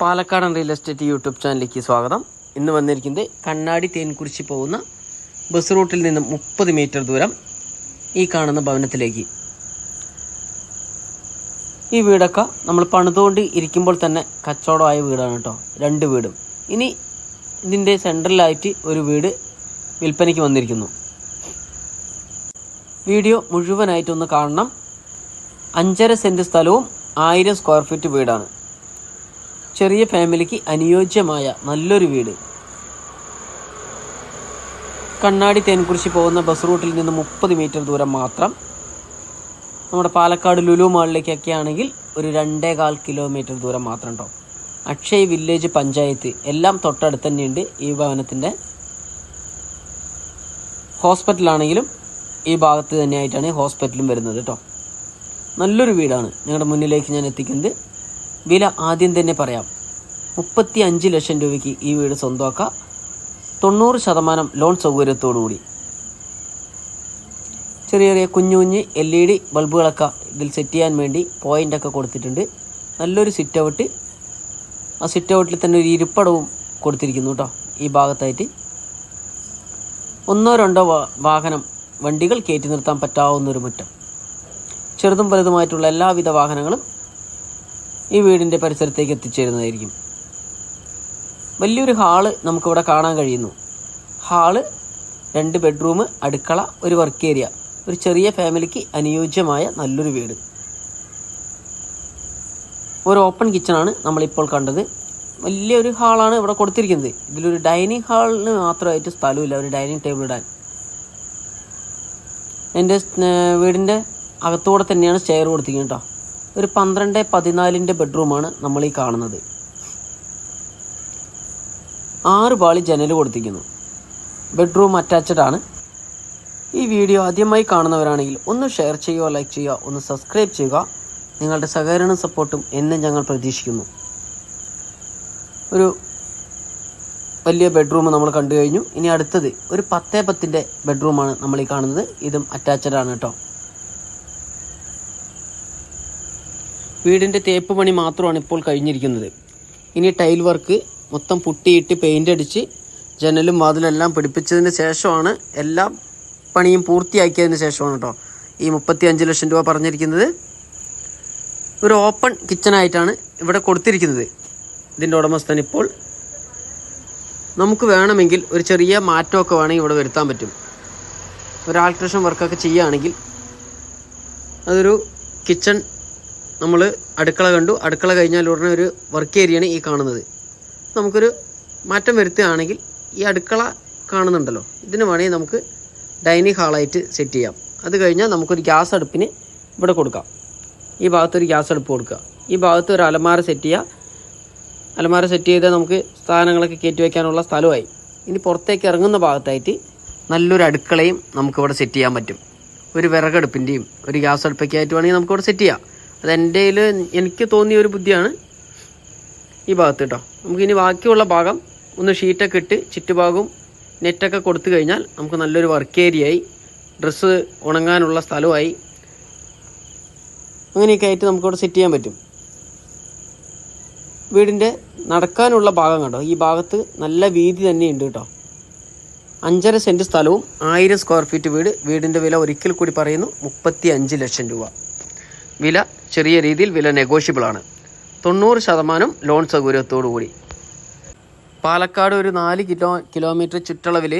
പാലക്കാടൻ real estate YouTube ചാനലിലേക്ക് സ്വാഗതം. ഇന്ന് വന്നിരിക്കുന്നത് കണ്ണാടി തേൻകുറിശി പോകുന്ന ബസ് റൂട്ടിൽ നിന്നും മുപ്പത് മീറ്റർ ദൂരം ഈ കാണുന്ന ഭവനത്തിലേക്ക്. ഈ വീടൊക്കെ നമ്മൾ പണിതുകൊണ്ട് ഇരിക്കുമ്പോൾ തന്നെ കച്ചവടമായ വീടാണ് കേട്ടോ രണ്ട് വീടും. ഇനി ഇതിന്റെ സെൻട്രലായിട്ട് ഒരു വീട് വിൽപ്പനയ്ക്ക് വന്നിരിക്കുന്നു. വീഡിയോ മുഴുവനായിട്ടൊന്ന് കാണണം. അഞ്ചര സെന്റ് സ്ഥലവും ആയിരം സ്ക്വയർ ഫീറ്റ് വീടാണ്. ചെറിയ ഫാമിലിക്ക് അനുയോജ്യമായ നല്ലൊരു വീട്. കണ്ണാടി തേൻകുറിശി പോകുന്ന ബസ് റൂട്ടിൽ നിന്ന് മുപ്പത് മീറ്റർ ദൂരം മാത്രം. നമ്മുടെ പാലക്കാട് ലുലു മാളിലേക്കൊക്കെ ആണെങ്കിൽ ഒരു രണ്ടേ കാൽ കിലോമീറ്റർ ദൂരം മാത്രം ഉണ്ടോ അക്ഷയ് വില്ലേജ് പഞ്ചായത്ത് എല്ലാം തൊട്ടടുത്ത് തന്നെയുണ്ട് ഈ ഭവനത്തിന്റെ ഹോസ്പിറ്റലാണെങ്കിലും ഈ ഭാഗത്ത് തന്നെയായിട്ടാണ് ഹോസ്പിറ്റലും വരുന്നത് കേട്ടോ നല്ലൊരു വീടാണ് നിങ്ങളുടെ മുന്നിലേക്ക് ഞാൻ എത്തിക്കുന്നത്. വില ആദ്യം തന്നെ പറയാം. മുപ്പത്തി അഞ്ച് ലക്ഷം രൂപയ്ക്ക് ഈ വീട് സ്വന്തമാക്കാം. തൊണ്ണൂറ് ശതമാനം ലോൺ സൗകര്യത്തോടുകൂടി. ചെറിയ ചെറിയ കുഞ്ഞു കുഞ്ഞ് എൽ ഇ ഡി ബൾബുകളൊക്കെ ഇതിൽ സെറ്റ് ചെയ്യാൻ വേണ്ടി പോയിന്റൊക്കെ കൊടുത്തിട്ടുണ്ട്. നല്ലൊരു സിറ്റ് ഔട്ട് ആ സിറ്റ് ഔട്ടിൽ തന്നെ ഒരു ഇരിപ്പടവും കൊടുത്തിരിക്കുന്നു കേട്ടോ ഈ ഭാഗത്തായിട്ട്. ഒന്നോ രണ്ടോ വാഹനം വണ്ടികൾ കയറ്റി നിർത്താൻ പറ്റാവുന്നൊരു മുറ്റം. ചെറുതും വലുതുമായിട്ടുള്ള എല്ലാവിധ വാഹനങ്ങളും ഈ വീടിന്റെ പരിസരത്തേക്ക് എത്തിച്ചേരുന്നതായിരിക്കും. വലിയൊരു ഹാൾ നമുക്കിവിടെ കാണാൻ കഴിയുന്നു. ഹാൾ രണ്ട് ബെഡ്റൂം അടുക്കള ഒരു വർക്ക് ഏരിയ. ഒരു ചെറിയ ഫാമിലിക്ക് അനുയോജ്യമായ നല്ലൊരു വീട്. ഒരു ഓപ്പൺ കിച്ചണാണ് നമ്മളിപ്പോൾ കണ്ടത്. വലിയൊരു ഹാളാണ് ഇവിടെ കൊടുത്തിരിക്കുന്നത്. ഇതിലൊരു ഡൈനിങ് ഹാളിന് മാത്രമായിട്ട് സ്ഥലമില്ല. ഒരു ഡൈനിങ് ടേബിൾ ഇടാൻ. എന്റെ വീടിന്റെ അകത്തൂടെ തന്നെയാണ് സ്റ്റെയർ കൊടുത്തിരിക്കുന്നത് കേട്ടോ. ഒരു പന്ത്രണ്ട് പതിനാലിന്റെ ബെഡ്റൂമാണ് നമ്മൾ ഈ കാണുന്നത്. ആറ് പാളി ജനൽ കൊടുത്തിരിക്കുന്നു. ബെഡ്റൂം അറ്റാച്ചഡ് ആണ്. ഈ വീഡിയോ ആദ്യമായി കാണുന്നവരാണെങ്കിൽ ഒന്ന് ഷെയർ ചെയ്യുക ലൈക്ക് ചെയ്യുക ഒന്ന് സബ്സ്ക്രൈബ് ചെയ്യുക. നിങ്ങളുടെ സഹകരണ സപ്പോർട്ടും എന്നും ഞങ്ങൾ പ്രതീക്ഷിക്കുന്നു. ഒരു വലിയ ബെഡ്റൂം നമ്മൾ കണ്ടു കഴിഞ്ഞു. ഇനി അടുത്തത് ഒരു പത്തേ പത്തിന്റെ ബെഡ്റൂമാണ് നമ്മൾ ഈ കാണുന്നത്. ഇതും അറ്റാച്ചഡ് ആണ് കേട്ടോ. വീടിന്റെ തേപ്പ് പണി മാത്രമാണ് ഇപ്പോൾ കഴിഞ്ഞിരിക്കുന്നത്. ഇനി ടൈൽ വർക്ക് മൊത്തം പുട്ടിയിട്ട് പെയിന്റ് അടിച്ച് ജനലും വാതിലും എല്ലാം പിടിപ്പിച്ചതിന് ശേഷമാണ് എല്ലാ പണിയും പൂർത്തിയാക്കിയതിന് ശേഷമാണ് കേട്ടോ ഈ മുപ്പത്തി അഞ്ച് ലക്ഷം രൂപ പറഞ്ഞിരിക്കുന്നത്. ഒരു ഓപ്പൺ കിച്ചണായിട്ടാണ് ഇവിടെ കൊടുത്തിരിക്കുന്നത്. ഇതിന്റെ ഉടമസ്ഥൻ ഇപ്പോൾ നമുക്ക് വേണമെങ്കിൽ ഒരു ചെറിയ മാറ്റമൊക്കെ വേണമെങ്കിൽ ഇവിടെ വരുത്താൻ പറ്റും. ഒരു ആൾട്രേഷൻ വർക്കൊക്കെ ചെയ്യുകയാണെങ്കിൽ അതൊരു കിച്ചൺ നമ്മൾ അടുക്കള കണ്ടു. അടുക്കള കഴിഞ്ഞാൽ ഉടനെ ഒരു വർക്ക് ഏരിയയാണ് ഈ കാണുന്നത്. നമുക്കൊരു മാറ്റം വരുത്തുകയാണെങ്കിൽ ഈ അടുക്കള കാണുന്നുണ്ടല്ലോ. ഇതിന് വേണമെങ്കിൽ നമുക്ക് ഡൈനിങ് ഹാളായിട്ട് സെറ്റ് ചെയ്യാം. അത് കഴിഞ്ഞാൽ നമുക്കൊരു ഗ്യാസ് അടുപ്പിന് ഇവിടെ കൊടുക്കാം. ഈ ഭാഗത്തൊരു ഗ്യാസ് അടുപ്പ് കൊടുക്കുക. ഈ ഭാഗത്ത് ഒരു അലമാര സെറ്റ് ചെയ്യുക അലമാര സെറ്റ് ചെയ്താൽ നമുക്ക് സാധനങ്ങളൊക്കെ കയറ്റി വയ്ക്കാനുള്ള സ്ഥലമായി. ഇനി പുറത്തേക്ക് ഇറങ്ങുന്ന ഭാഗത്തായിട്ട് നല്ലൊരു അടുക്കളയും നമുക്കിവിടെ സെറ്റ് ചെയ്യാൻ പറ്റും. ഒരു വിറകടുപ്പിന്റെയും ഒരു ഗ്യാസ് അടുപ്പൊക്കെ ആയിട്ട് വേണമെങ്കിൽ നമുക്കിവിടെ സെറ്റ് ചെയ്യാം. അത് എന്റെ എനിക്ക് തോന്നിയ ഒരു ബുദ്ധിയാണ് ഈ ഭാഗത്ത് കേട്ടോ. നമുക്കിനി ബാക്കിയുള്ള ഭാഗം ഒന്ന് ഷീറ്റൊക്കെ ഇട്ട് ചുറ്റുഭാഗവും നെറ്റൊക്കെ കൊടുത്തു കഴിഞ്ഞാൽ നമുക്ക് നല്ലൊരു വർക്ക് ഏരിയയായി ഡ്രസ്സ് ഉണങ്ങാനുള്ള സ്ഥലമായി അങ്ങനെയൊക്കെ ആയിട്ട് നമുക്കിവിടെ സെറ്റ് ചെയ്യാൻ പറ്റും. വീടിന്റെ നടക്കാനുള്ള ഭാഗം കണ്ടോ? ഈ ഭാഗത്ത് നല്ല വീതി തന്നെയുണ്ട് കേട്ടോ. അഞ്ചര സെന്റ് സ്ഥലവും ആയിരം സ്ക്വയർ ഫീറ്റ് വീട്. വീടിന്റെ വില ഒരിക്കൽ കൂടി പറയുന്നു മുപ്പത്തി ലക്ഷം രൂപ. വില ചെറിയ രീതിയിൽ വില നെഗോഷ്യബിൾ ആണ്. തൊണ്ണൂറ് ശതമാനം ലോൺ സൗകര്യത്തോടു കൂടി പാലക്കാട് ഒരു നാല് കിലോ കിലോമീറ്റർ ചുറ്റളവിൽ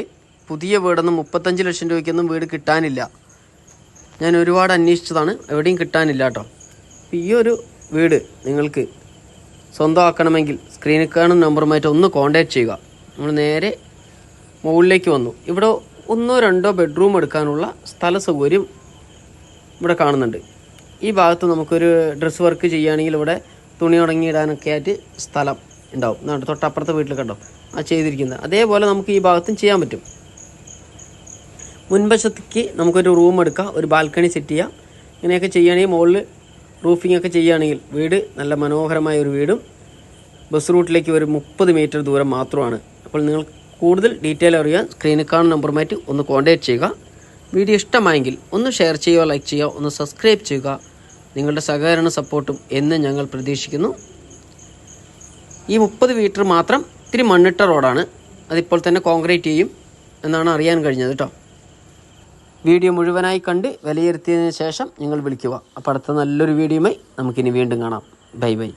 പുതിയ വീടൊന്നും മുപ്പത്തഞ്ച് ലക്ഷം രൂപയ്ക്കൊന്നും വീട് കിട്ടാനില്ല. ഞാൻ ഒരുപാട് അന്വേഷിച്ചതാണ് എവിടെയും കിട്ടാനില്ല കേട്ടോ. ഈ ഒരു വീട് നിങ്ങൾക്ക് സ്വന്തമാക്കണമെങ്കിൽ സ്ക്രീനിൽ കാണുന്ന നമ്പറുമായിട്ട് ഒന്ന് കോൺടാക്ട് ചെയ്യുക. നമ്മൾ നേരെ മുകളിലേക്ക് വന്നു. ഇവിടെ ഒന്നോ രണ്ടോ ബെഡ്റൂം എടുക്കാനുള്ള സ്ഥല സൗകര്യം ഇവിടെ കാണുന്നുണ്ട്. ഈ ഭാഗത്ത് നമുക്കൊരു ഡ്രസ്സ് വർക്ക് ചെയ്യുകയാണെങ്കിൽ ഇവിടെ തുണി ഉണങ്ങിയിടാനൊക്കെ ആയിട്ട് സ്ഥലം ഉണ്ടാവും. എന്നാണ് തൊട്ടപ്പുറത്തെ വീട്ടിൽ കണ്ടോ ആ ചെയ്തിരിക്കുന്നത്. അതേപോലെ നമുക്ക് ഈ ഭാഗത്തും ചെയ്യാൻ പറ്റും. മുൻവശത്തേക്ക് നമുക്കൊരു റൂം എടുക്കാം. ഒരു ബാൽക്കണി സെറ്റ് ചെയ്യാം. ഇങ്ങനെയൊക്കെ ചെയ്യുകയാണെങ്കിൽ മുകളിൽ റൂഫിംഗ് ഒക്കെ ചെയ്യുകയാണെങ്കിൽ വീട് നല്ല മനോഹരമായ ഒരു വീടും ബസ് റൂട്ടിലേക്ക് ഒരു മുപ്പത് മീറ്റർ ദൂരം മാത്രമാണ്. അപ്പോൾ നിങ്ങൾ കൂടുതൽ ഡീറ്റെയിൽ അറിയാൻ സ്ക്രീനിൽ കാണുന്ന നമ്പറുമായിട്ട് ഒന്ന് കോൺടാക്റ്റ് ചെയ്യുക. വീഡിയോ ഇഷ്ടമായെങ്കിൽ ഒന്ന് ഷെയർ ചെയ്യുക ലൈക്ക് ചെയ്യുക ഒന്ന് സബ്സ്ക്രൈബ് ചെയ്യുക. നിങ്ങളുടെ സഹകരണ സപ്പോർട്ടും എന്ന് ഞങ്ങൾ പ്രതീക്ഷിക്കുന്നു. ഈ മുപ്പത് മീറ്റർ മാത്രം ഇത്തിരി മണ്ണിട്ട റോഡാണ്. അതിപ്പോൾ തന്നെ കോൺക്രീറ്റ് ചെയ്യും എന്നാണ് അറിയാൻ കഴിഞ്ഞത് കേട്ടോ. വീഡിയോ മുഴുവനായി കണ്ട് വിലയിരുത്തിയതിന് ശേഷം നിങ്ങൾ വിളിക്കുക. അപ്പോൾ അടുത്ത നല്ലൊരു വീഡിയോയുമായി നമുക്കിനി വീണ്ടും കാണാം. Bye bye.